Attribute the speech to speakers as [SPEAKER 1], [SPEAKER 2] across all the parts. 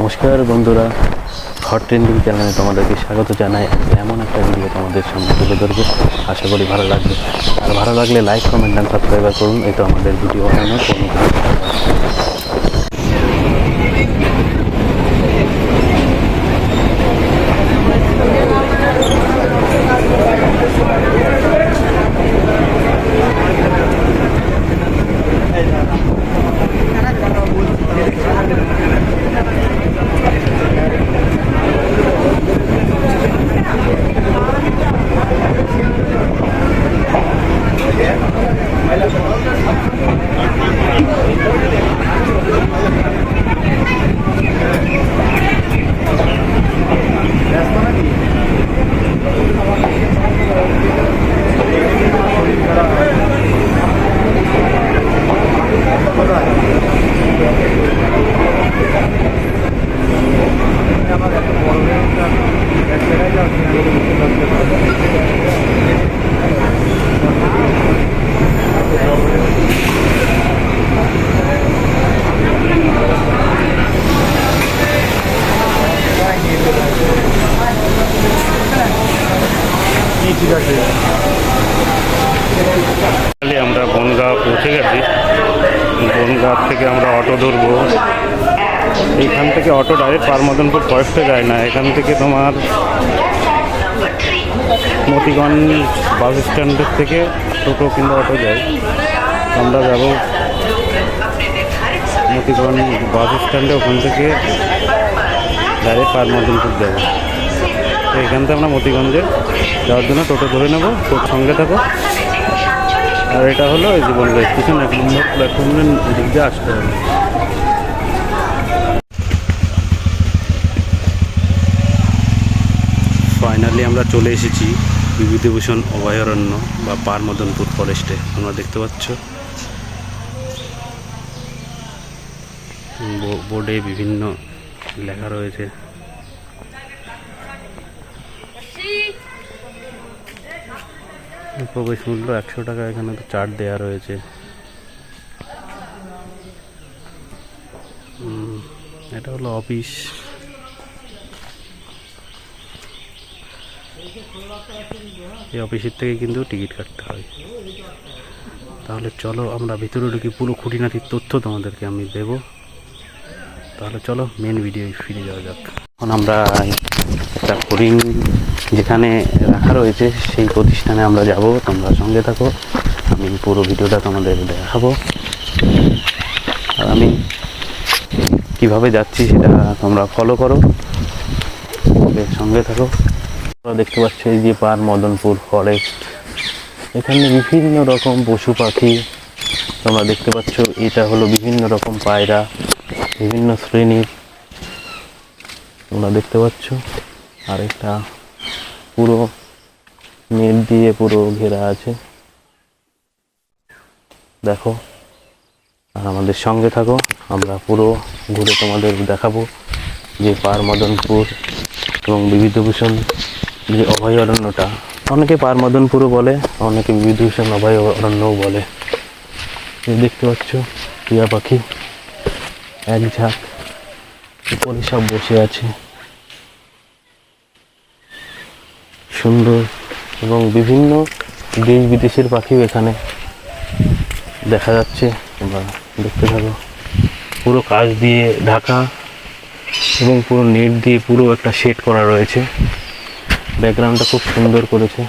[SPEAKER 1] নমস্কার বন্ধুরা hot trending চ্যানেলে তোমাদেরকে স্বাগত জানাই। এমন একটা ভিডিও তোমাদের সামনে তুলে ধরবো। আশা করি ভালো লাগবে। আর ভালো লাগলে লাইক কমেন্ট অ্যান্ড সাবস্ক্রাইবার করুন। তো আমাদের ভিডিও অনুপ্রেরণা ফাইনালি আমরা বনগাঁ পৌঁছে গেছি। বনগাঁ থেকে আমরা অটো ধরবো। এইখান থেকে অটো ডাইরেক্ট পারমদনপুর ফরেস্টে যায় না। এখান থেকে তোমার মতিগঞ্জ বাস স্ট্যান্ডের থেকে টোটো কিংবা অটো যায়। আমরা যাব মতিগঞ্জ বাস স্ট্যান্ডে ওখান থেকে ডাইরেক্ট পারমদনপুর যাব। এখান থেকে আমরা মতিগঞ্জে যাওয়ার জন্য টোটো ধরে নেব। তোর সঙ্গে থাকো। আর এটা হলো এই জীবন স্টেশন এক নম্বর প্ল্যাটফর্মের দিক দিয়ে আসতে হবে। ফাইনালি আমরা চলে এসেছি বিভূতিভূষণ অভয়ারণ্য বা পারমদনপুর ফরেস্টে তোমরা দেখতে পাচ্ছ। বোর্ডে বিভিন্ন লেখা রয়েছে। প্রবেশ মূল্য একশো টাকা এখানে তো চার্ট দেওয়া রয়েছে। এটা হলো অফিস এই অফিসের থেকে কিন্তু টিকিট কাটতে হয়। তাহলে চলো আমরা ভিতরে ঢুকি পুরো খুঁটিনাটির তথ্য তোমাদেরকে আমি দেব। তাহলে চলো মেন ভিডিও ফিরে যাওয়া যাক। এখন আমরা একটা হরিণ যেখানে রাখা রয়েছে, সেই প্রতিষ্ঠানে আমরা যাব। তোমরা সঙ্গে থাকো। আমি পুরো ভিডিওটা তোমাদের দেখাবো। আর আমি কীভাবে যাচ্ছি সেটা তোমরা ফলো করো। সঙ্গে থাকো। তোমরা দেখতে পাচ্ছ এই যে পার মদনপুর ফরেস্ট এখানে বিভিন্ন রকম পশু পাখি। তোমরা দেখতে পাচ্ছ, এটা হলো বিভিন্ন রকম পায়রা, বিভিন্ন শ্রেণির। তোমরা দেখতে পাচ্ছ। আর একটা পুরো নেট দিয়ে পুরো ঘেরা আছে। দেখো, আর আমাদের সঙ্গে থাকো, আমরা পুরো ঘুরে তোমাদের দেখাবো যে পার মদনপুর এবং বিবিধভূষণ যে অভয়ারণ্যটা। অনেকে পার মদনপুরও বলে, অনেকে বিবিধভূষণ অভয়ারণ্যও বলে। দেখতে পাচ্ছ, টিয়া পাখি, এক ঝাঁক। উপরে সব বসে আছে। সুন্দর এবং বিভিন্ন দেশ বিদেশের পাখিও এখানে দেখা যাচ্ছে। তোমরা দেখতে থাকো। পুরো কাজ দিয়ে ঢাকা এবং পুরো নেট দিয়ে পুরো একটা সেট করা রয়েছে। ব্যাকগ্রাউন্ডটা খুব সুন্দর করেছে।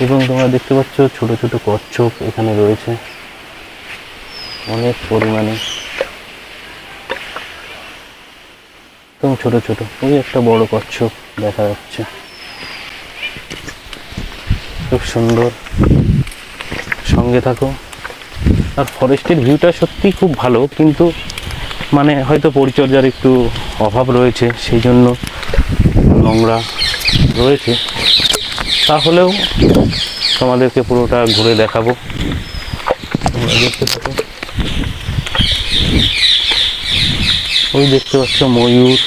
[SPEAKER 1] এবং তোমরা দেখতে পাচ্ছ ছোট ছোট কচ্ছপ এখানে রয়েছে। অনেক পরিমাণে। এবং ছোট ছোট। ওই একটা বড় কচ্ছপ দেখা যাচ্ছে। খুব সুন্দর। সঙ্গে থাকো। আর ফরেস্টের ভিউটা সত্যি খুব ভালো, কিন্তু মানে হয়তো পরিচর্যার একটু অভাব রয়েছে, সেই জন্য নোংরা রয়েছে। তাহলেও তোমাদেরকে পুরোটা ঘুরে দেখাবো। তোমরা দেখতে থাকো। ওই দেখতে পাচ্ছ ময়ূর।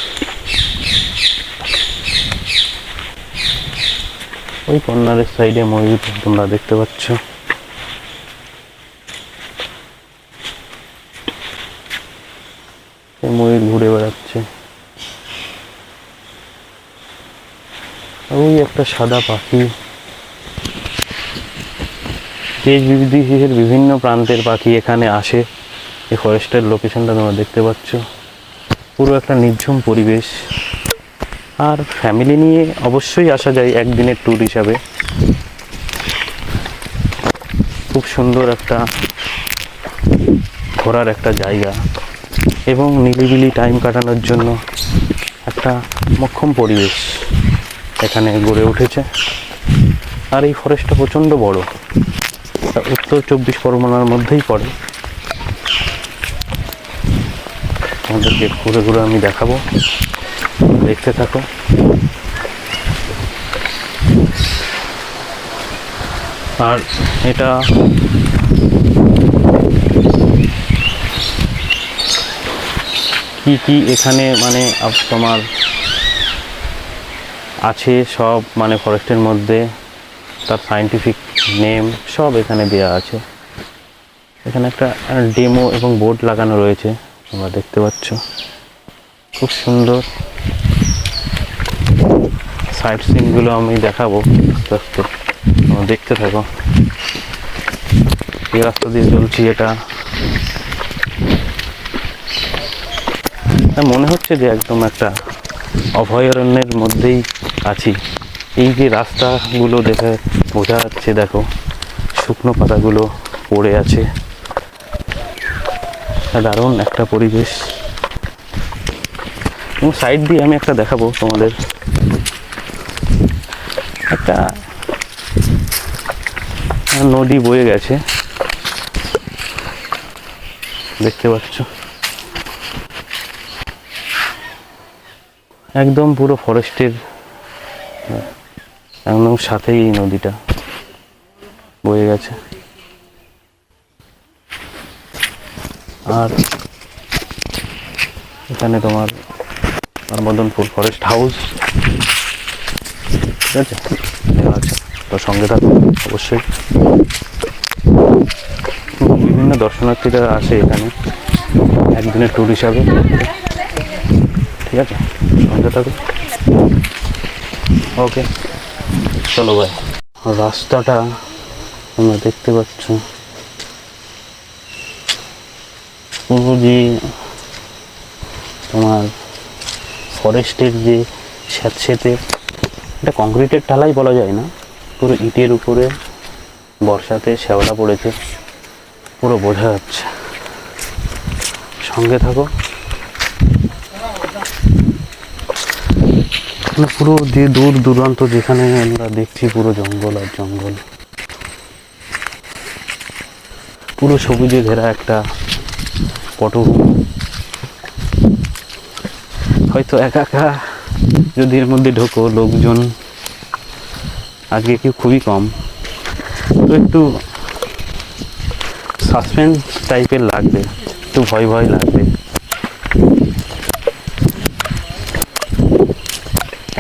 [SPEAKER 1] ওই কর্নারের সাইডে ময়ূর তোমরা দেখতে পাচ্ছ। ময়ূর ঘুরে বেড়াচ্ছে। ওই একটা সাদা পাখি। দেশ বিদেশের বিভিন্ন প্রান্তের পাখি এখানে আসে। এই ফরেস্টের লোকেশনটা তোমরা দেখতে পাচ্ছ। পুরো একটা নির্ঝুম পরিবেশ। আর ফ্যামিলি নিয়ে অবশ্যই আসা যায় একদিনের ট্যুর হিসাবে। খুব সুন্দর একটা ঘোরার একটা জায়গা এবং নিরিবিলি টাইম কাটানোর জন্য একটা মক্ষম পরিবেশ এখানে গড়ে উঠেছে। আর এই ফরেস্টটা প্রচণ্ড বড়। উত্তর চব্বিশ পরগনার মধ্যেই পড়ে। আমাদেরকে ঘুরে ঘুরে আমি দেখাবো। দেখতে থাকো। আর এটা কি কি এখানে মানে তোমার আছে সব মানে ফরেস্টের মধ্যে, তার সাইন্টিফিক নেম সব এখানে দেওয়া আছে। এখানে একটা ডেমো এবং বোর্ড লাগানো রয়েছে। তোমরা দেখতে পাচ্ছ। খুব সুন্দর। সাইড সিনগুলো আমি দেখাবো। আস্তে আস্তে তোমরা দেখতে থাকো। এই রাস্তা দিয়ে চলছি এটা। মনে হচ্ছে যে একদম একটা অভয়ারণ্যের মধ্যেই আছি। এই যে রাস্তাগুলো দেখে বোঝা যাচ্ছে, দেখো, শুকনো পাতাগুলো পড়ে আছে। দারুণ একটা পরিবেশ। এবং সাইড দিয়ে আমি একটা দেখাবো তোমাদের। একটা নদী বয়ে গেছে। দেখতে পাচ্ছ? একদম পুরো ফরেস্টের একদম সাথেই এই নদীটা বয়ে গেছে। আর এখানে তোমার মদনপুর ফরেস্ট হাউস ঠিক আছে? তো সঙ্গে থাকো, অবশ্যই। বিভিন্ন দর্শনার্থীরা আসে এখানে একদিনের ট্যুর হিসাবে। ঠিক আছে? সঙ্গে থাকো। ওকে চলো ভাই রাস্তাটা তোমরা দেখতে পাচ্ছ। পুরো যে তোমার ফরেস্টের যে স্যাঁতস্যাঁতে এটা কংক্রিটের ঢালাই বলা যায় না। পুরো ইটের উপরে বর্ষাতে শ্যাওলা পড়েছে। পুরো বোঝা যাচ্ছে। সঙ্গে থাকো। মানে পুরো যে দূর দূরান্ত যেখানে আমরা দেখছি, পুরো জঙ্গল আর জঙ্গল। পুরো সবুজে ঘেরা একটা পটভূমি হয়তো একা একা যদি এর মধ্যে ঢোকো লোকজন। আজকে কি খুবই কম। তো একটু সাসপেন্স টাইপের লাগবে, একটু ভয় ভয় লাগবে।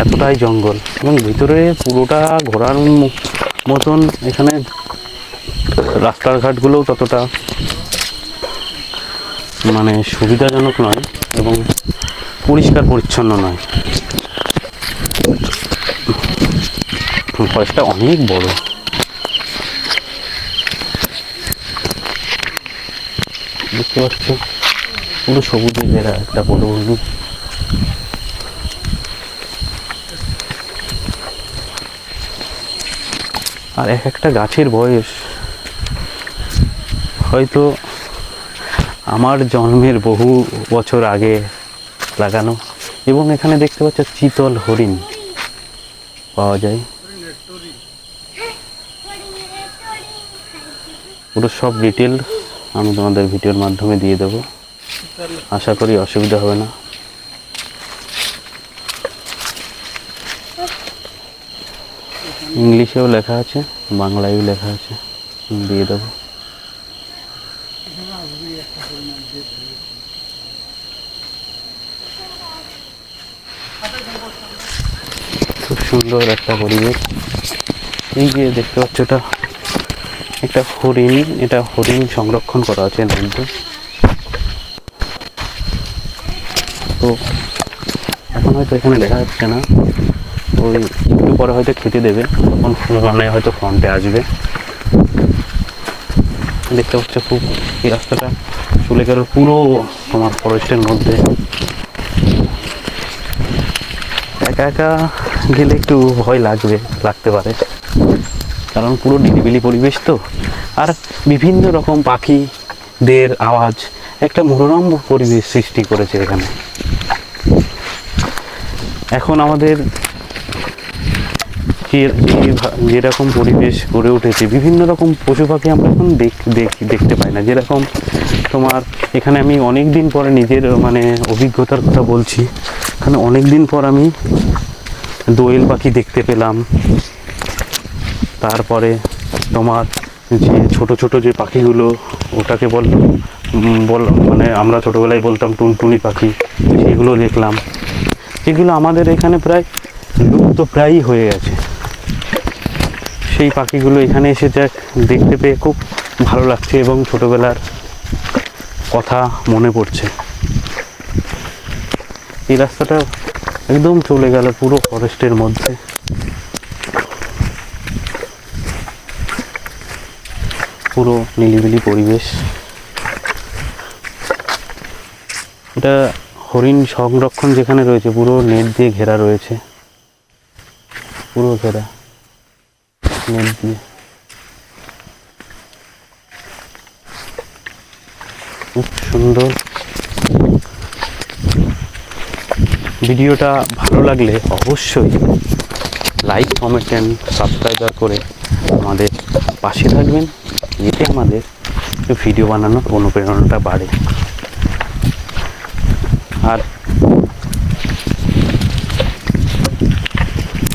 [SPEAKER 1] এতটাই জঙ্গল। এবং ভিতরে পুরোটা ঘোরার মতন এখানে রাস্তার ঘাটগুলোও ততটা মানে সুবিধাজনক নয় এবং পরিষ্কার পরিচ্ছন্ন নয়। ফরেস্টটা অনেক বড়। দেখতে পাচ্ছ, পুরো সবুজে ঘেরা একটা পটভূমি আর এক একটা গাছের বয়স হয়তো আমার জন্মের বহু বছর আগে লাগানো এবং এখানে দেখতে পাচ্ছ চিতল হরিণ পাওয়া যায়। পুরো সব ডিটেল আমি তোমাদের ভিডিওর মাধ্যমে দিয়ে দেবো। আশা করি অসুবিধা হবে না। ইংলিশেও লেখা আছে, বাংলায়ও লেখা আছে। দিয়ে দেবো খুব সুন্দর একটা পরিবেশ। এই যে দেখতে পাচ্ছ এটা, একটা হরিণ, এটা হরিণ সংরক্ষণ করা আছে এর তো এখন হয়তো এখানে দেখা যাচ্ছে না। ওই একটু পরে হয়তো খেতে দেবে। তখন মানে হয়তো ফ্রন্টে আসবে। দেখতে পাচ্ছ খুব এই রাস্তাটা চলে গেল পুরো তোমার ফরেস্টের মধ্যে। একা একা গেলে একটু ভয় লাগবে, লাগতে পারে। কারণ পুরো নিরিবিলি পরিবেশ তো। আর বিভিন্ন রকম পাখিদের আওয়াজ একটা মনোরম পরিবেশ সৃষ্টি করেছে এখানে। এখন আমাদের যেরকম পরিবেশ গড়ে উঠেছে, বিভিন্ন রকম পশু পাখি আমরা এখন দেখ- দেখতে পাই না। যেরকম তোমার এখানে আমি অনেক দিন পরে নিজের মানে অভিজ্ঞতার কথা বলছি। এখানে অনেক দিন পর আমি দোয়েল পাখি দেখতে পেলাম। তারপরে তোমার যে ছোট ছোট যে পাখিগুলো, ওটাকে বল মানে আমরা ছোটোবেলায় বলতাম টুনটুনি পাখি, সেগুলো দেখলাম। যেগুলো আমাদের এখানে প্রায় লুপ্ত প্রায়ই হয়ে গেছে। সেই পাখিগুলো এখানে এসে যাক দেখতে পেয়ে খুব ভালো লাগছে এবং ছোটোবেলার কথা মনে পড়ছে। এই রাস্তাটা একদম চলে গেল পুরো ফরেস্টের মধ্যে। পুরো নিলিবিলি পরিবেশ। এটা হরিণ সংরক্ষণ যেখানে রয়েছে, পুরো নেট দিয়ে ঘেরা রয়েছে। পুরো ঘেরা। নেট দিয়ে। খুব সুন্দর। ভিডিওটা ভালো লাগলে অবশ্যই লাইক, কমেন্ট অ্যান্ড সাবস্ক্রাইবার করে আমাদের পাশে থাকবেন, এতে আমাদের ভিডিও বানানোর অনুপ্রেরণাটা বাড়ে। আর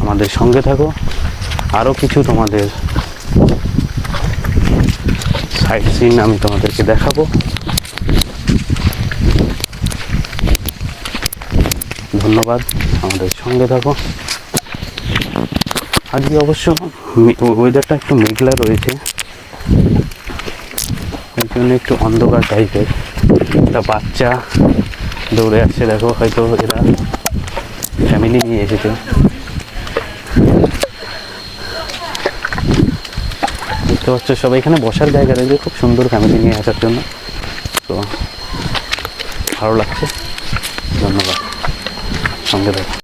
[SPEAKER 1] আমাদের সঙ্গে থাকো। আরও কিছু তোমাদের সাইট সিন আমি তোমাদেরকে দেখাবো। ধন্যবাদ। আমাদের সঙ্গে থাকো। আজকে অবশ্য ওয়েদারটা একটু মেঘলা রয়েছে। ওই জন্য একটু অন্ধকার টাইপের একটা বাচ্চা দৌড়ে আসছে, দেখো, হয়তো এরা ফ্যামিলি নিয়ে এসেছে। দেখতে পাচ্ছ, সবাই এখানে বসার জায়গা রয়েছে, খুব সুন্দর ফ্যামিলি নিয়ে আসার জন্য। তো ভালো লাগছে। ধন্যবাদ সঙ্গে থাকো